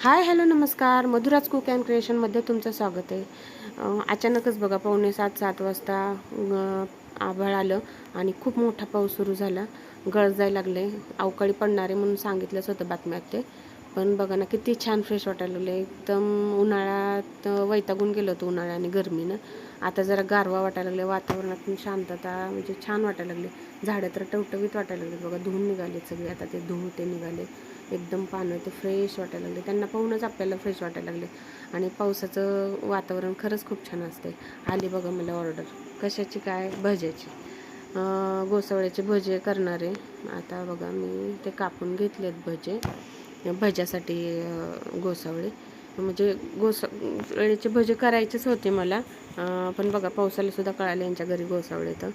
Hi hello नमस्कार. Madhuraj cook and क्रिएशनमध्ये तुमचं स्वागत आहे. अचानकच बघा पावणे सात सात वाजता आभाळ आलं आणि खूप मोठा पाऊस सुरू झाला. गळजायला लागले. अवकाळी पडणारे म्हणून सांगितलंच होतं बातम्यात ते. पण बघा ना किती छान फ्रेश वाटायला लागले एकदम उन्हाळ्यात वैतागून गेलं होतं उन्हाळ्याने गरमीनं. आता जरा गारवा वाटायला लागले वातावरणात पण शांतता म्हणजे छान वाटायला लागले झाडं तर टवटवीत वाटायला लागले बघा. धुवून निघाले सगळे. आता ते धुवू ते निघाले. एकदम पानं ते फ्रेश वाटायला लागले. त्यांना पाहूनच आपल्याला फ्रेश वाटायला लागले. आणि पावसाचं वातावरण खरंच खूप छान असते आली बघा मला ऑर्डर कशाची काय? भज्याची. गोसावळ्याचे भजे करणारे. आता बघा मी ते कापून घेतलेत भजे. भज्यासाठी गोसावळे. म्हणजे गोसावळ्याचे भजे करायचेच होते मला. पण बघा पावसालासुद्धा कळाले यांच्या घरी गोसावळे तर.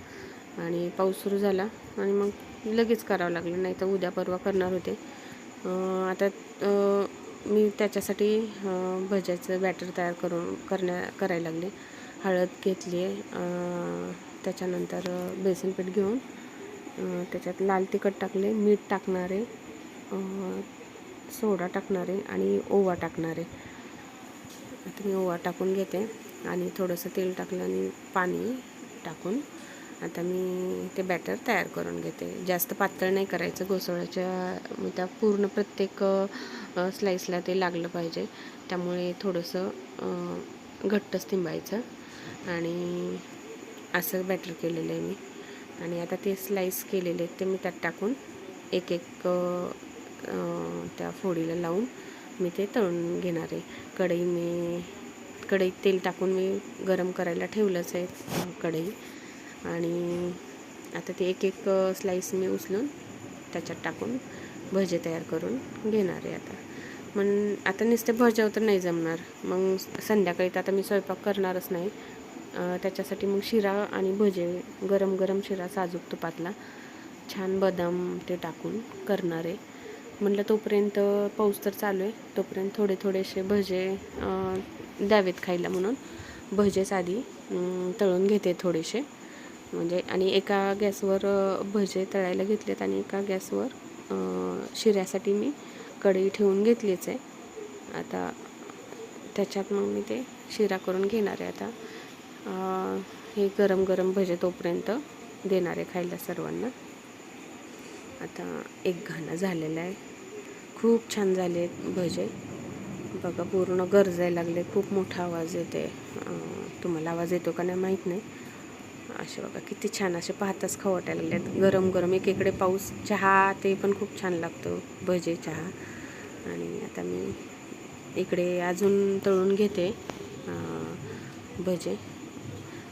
आणि पाऊस सुरू झाला. आणि मग लगेच करावं लागलं. नाही तर उद्या परवा करणार होते. आता मी त्याच्यासाठी भज्याचं बॅटर तयार करून करण्या करायला लागले. हळद घेतली आहे त्याच्यानंतर बेसनपीठ बेसन पीठ घेऊन त्याच्यात लाल तिखट टाकले मीठ टाकणारे सोडा टाकणारे आणि ओवा टाकणारे. आता मी ओवा टाकून घेते आणि थोडंसं तेल टाकलं आणि पाणी टाकून आता मी ते बॅटर तयार करून घेते. जास्त पातळ नाही करायचं घोसळ्याच्या त्या पूर्ण प्रत्येक स्लाईसला ते लागलं पाहिजे. त्यामुळे थोडंसं घट्टच थिंबायचं आणि असं बॅटर केलेलं आहे मी. आणि आता ते स्लाईस केलेले आहेत ते मी त्यात टाकून एक एक त्या फोडीला लावून मी ते तळून घेणार आहे. कढई मी कढईत तेल टाकून मी गरम करायला ठेवलंच आहे कढई. आणि आता ते एक एक स्लाईस मी उचलून त्याच्यात टाकून भजे तयार करून घेणार आहे आता. मग आता नुसते भज्यावर तर नाही जमणार. मग संध्याकाळी तर आता मी स्वयंपाक करणारच नाही. त्याच्यासाठी मग शिरा आणि भजे गरम गरम शिरा साजूक तुपातला छान बदाम ते टाकून करणार आहे. म्हणलं तोपर्यंत पाऊस तर चालू आहे. तोपर्यंत थोडे थोडेसे भजे द्यावेत खायला म्हणून. भजेच आधी तळून घेते थोडेसे. म्हणजे आणि एका गॅसवर भजे तळायला घेतलेत आणि एका गॅसवर शिऱ्यासाठी मी कढई ठेवून घेतलीच आहे. आता त्याच्यात मग मी ते शिरा करून घेणार आहे आता. हे गरम गरम भजे तोपर्यंत देणार आहे खायला सर्वांना. आता एक घाणं झालेला आहे. खूप छान झाले भजे. बघा पूर्ण गरजायला लागले. खूप मोठा आवाज येते तुम्हाला आवाज येतो का नाही माहीत नाही. असे बघा किती छान असे पाहताच खाऊ वाटायला लागलेत. गरम गरम एकीकडे पाऊस चहा ते पण खूप छान लागतो भजे चहा. आणि आता मी इकडे अजून तळून घेते भजे.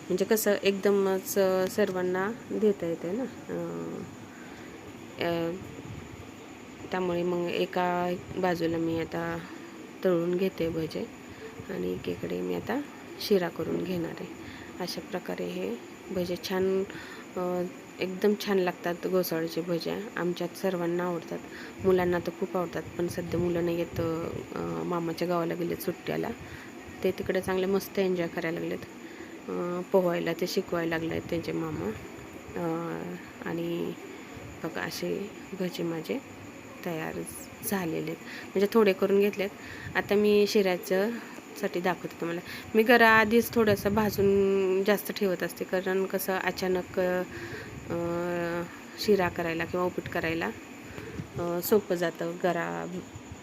म्हणजे कसं एकदमच सर्वांना देता येते ना. त्यामुळे मग एका बाजूला मी आता तळून घेते भजे. आणि एकीकडे मी आता शिरा करून घेणार आहे. अशा प्रकारे हे भजे छान एकदम छान लागतात घोसाळ्याचे भजे. आमच्यात सर्वांना आवडतात. मुलांना तर खूप आवडतात पण सध्या मुलं नाही येत मामाच्या गावाला गेलेत सुट्ट्याला. ते तिकडे चांगले मस्त एन्जॉय करायला लागलेत. पोहायला ते शिकवायला लागले आहेत त्यांचे मामा. आणि बघा असे भजे माझे तयार झालेले आहेत. म्हणजे थोडे करून घेतलेत. आता मी शिऱ्याचं साठी दाखवते तुम्हाला. मी घरा आधीच थोडंसं भाजून जास्त ठेवत असते कारण कसं अचानक शिरा करायला किंवा उपीट करायला सोपं जातं गरा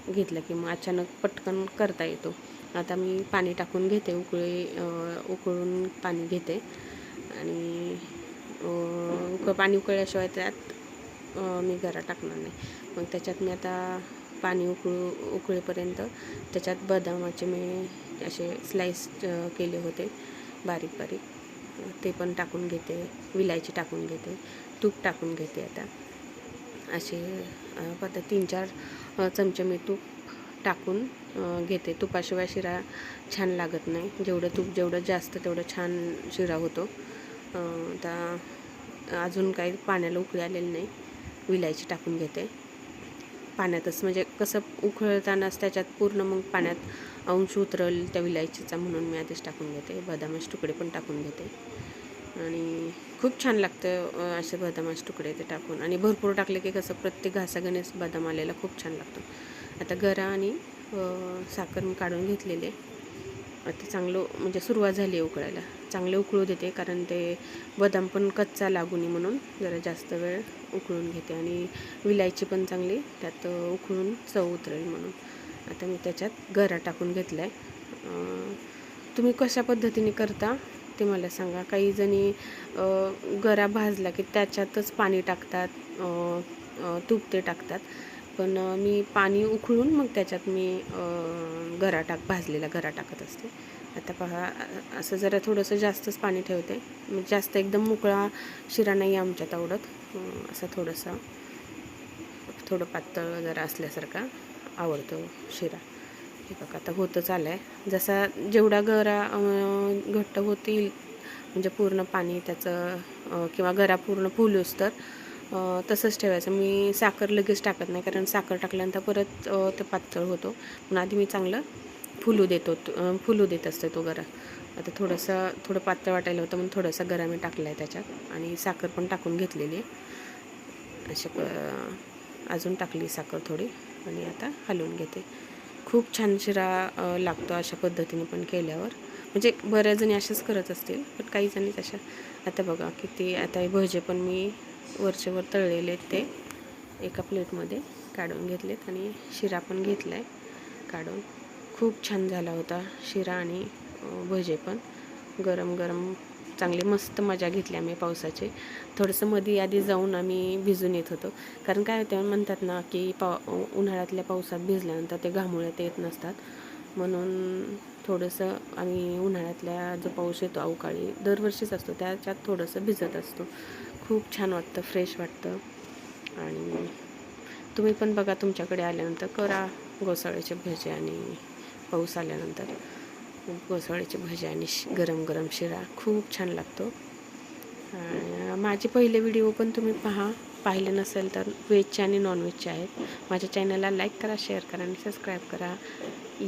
घेतलं की मग अचानक पटकन करता येतो. आता मी पाणी टाकून घेते उकळी उकळून पाणी घेते आणि उक पाणी उकळल्याशिवाय त्यात मी गरा टाकणार नाही. मग त्याच्यात मी आता पाणी उकळू उकळेपर्यंत त्याच्यात बदामाचे मी असे स्लाईस केले होते बारीक बारीक. ते पण टाकून घेते विलायची टाकून घेते तूप टाकून घेते आता. असे अ, पद्धत तीन चार चमचे मी तूप टाकून घेते. तुपाशिवाय शिरा छान लागत नाही. जेवढं तूप जेवढं जास्त तेवढं छान शिरा होतो. आता अजून काही पाण्याला उकळी आलेली नाही. विलायची टाकून घेते. पाण्यातच. म्हणजे कसं उकळतानाच त्याच्यात पूर्ण मग पाण्यात अंश उतरल त्या विलायचीचा म्हणून मी आधीच टाकून घेते. बदामाचे तुकडे पण टाकून घेते. आणि खूप छान लागतं असे बदामाचे तुकडे ते टाकून. आणि भरपूर टाकले की कसं प्रत्येक घासागणेच बदाम आलेला खूप छान लागतो. आता गरा आणि साखर मी काढून घेतलेले. आता चांगलं म्हणजे सुरुवात झाली आहे उकळायला. चांगले उकळू देते कारण ते बदाम पण कच्चा लागू नये म्हणून जरा जास्त वेळ उकळून घेते आणि विलायची पण चांगली त्यात उकळून चव उतरेल म्हणून. आता मी त्याच्यात गरा टाकून घेतला आहे तुम्ही कशा पद्धतीने करता ते मला सांगा. काही जणी गरा भाजला की त्याच्यातच पाणी टाकतात तूप ते टाकतात. पण मी पाणी उकळून मग त्याच्यात मी गरा टाक भाजलेला गरा टाकत असते. आता पहा असं जरा थोडंसं जास्तच पाणी ठेवते. जास्त एकदम मोकळा शिरा नाही आमच्यात आवडत. असं थोडंसं थोडं पातळ जरा असल्यासारखा आवडतो शिरा. हे बघा आता होतच आलं आहे जसा जेवढा गरा घट्ट होतील म्हणजे पूर्ण पाणी त्याचं किंवा गरा पूर्ण फुलूस तर तसंच ठेवायचं. मी साखर लगेच टाकत नाही कारण साखर टाकल्यानंतर परत ते पातळ होतो. पण आधी मी चांगलं फुलू देतो फुलू देत असते तो गरा. आता थोडंसं थोडं पातळ वाटायला होतं म्हणून थोडंसं गरा मी टाकला आहे त्याच्यात. आणि साखर पण टाकून घेतलेली आहे. अशा प अजून टाकली साखर थोडी. आणि आता हलवून घेते. खूप छान शिरा लागतो अशा पद्धतीने पण केल्यावर. म्हणजे बऱ्याच जणी अशाच करत असतील पण काही जणी तशा आता बघा किती आता हे भजे पण मी वरचेवर तळलेले आहेत ते. एका प्लेटमध्ये काढून घेतलेत आणि शिरा पण घेतला आहे काढून. खूप छान झाला होता शिरा आणि भजे पण. गरम गरम चांगली मस्त मजा घेतली आम्ही पावसाचे. थोडंसं मध्ये आधी जाऊन आम्ही भिजून येत होतो. कारण काय होतं म्हणतात ना की पाव उन्हाळ्यातल्या पावसात भिजल्यानंतर ते घामोळ्यात येत नसतात. म्हणून थोडंसं आम्ही उन्हाळ्यातल्या जो पाऊस येतो अवकाळी दरवर्षीच असतो त्याच्यात थोडंसं भिजत असतो. खूप छान वाटतं फ्रेश वाटतं. आणि तुम्ही पण बघा तुमच्याकडे आल्यानंतर करा घोसाळ्याचे भजे आणि पाऊस आल्यानंतर. घोसाळ्याचे भजे आणि गरम गरम शिरा. खूप छान लागतो. माझे पहिले व्हिडिओ पण तुम्ही पहा. पाहिले नसेल तर व्हेजचे आणि नॉनव्हेजचे आहेत. माझ्या चॅनलला लाईक करा शेअर करा आणि सबस्क्राईब करा.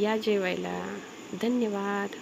या जेवायला. धन्यवाद.